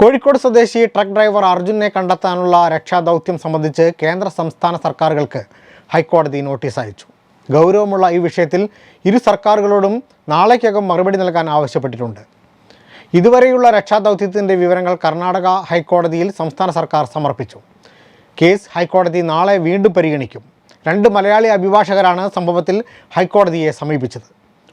കോഴിക്കോട് സ്വദേശി truck driver അർജുനെ കണ്ടെത്താനുള്ള രക്ഷാദൗത്യം സംബന്ധിച്ച് കേന്ദ്ര സംസ്ഥാന സർക്കാരുകൾക്ക് ഹൈക്കോടതി നോട്ടീസ് അയച്ചു. ഗൗരവമുള്ള ഈ വിഷയത്തിൽ ഇരു സർക്കാരുകളോടും നാളേക്കകം മറുപടി നൽകാൻ ആവശ്യപ്പെട്ടിട്ടുണ്ട്. ഇതുവരെയുള്ള രക്ഷാദൗത്യത്തിന്റെ വിവരങ്ങൾ കർണാടക ഹൈക്കോടതിയിൽ സംസ്ഥാന സർക്കാർ സമർപ്പിച്ചു. കേസ് ഹൈക്കോടതി നാളെ വീണ്ടും പരിഗണിക്കും. രണ്ട് മലയാളി അഭിഭാഷകരാണ് സംഭവത്തിൽ ഹൈക്കോടതിയെ സമീപിച്ചത്.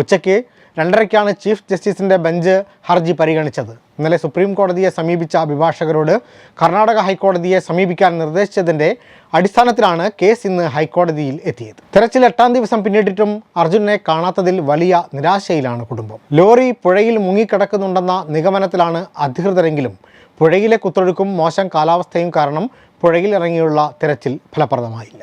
ഉച്ചയ്ക്ക് രണ്ടരയ്ക്കാണ് ചീഫ് ജസ്റ്റിസിന്റെ ബെഞ്ച് ഹർജി പരിഗണിച്ചത്. ഇന്നലെ സുപ്രീം കോടതിയെ സമീപിച്ച അഭിഭാഷകരോട് കർണാടക ഹൈക്കോടതിയെ സമീപിക്കാൻ നിർദ്ദേശിച്ചതിന്റെ അടിസ്ഥാനത്തിലാണ് കേസ് ഇന്ന് ഹൈക്കോടതിയിൽ എത്തിയത്. തെരച്ചിൽ എട്ടാം ദിവസം പിന്നിട്ടിട്ടും അർജുനെ കാണാത്തതിൽ വലിയ നിരാശയിലാണ് കുടുംബം. ലോറി പുഴയിൽ മുങ്ങിക്കിടക്കുന്നുണ്ടെന്ന നിഗമനത്തിലാണ് അധികൃതരെങ്കിലും പുഴയിലെ കുത്തൊഴുക്കും മോശം കാലാവസ്ഥയും കാരണം പുഴയിൽ ഇറങ്ങിയുള്ള തെരച്ചിൽ ഫലപ്രദമായില്ല.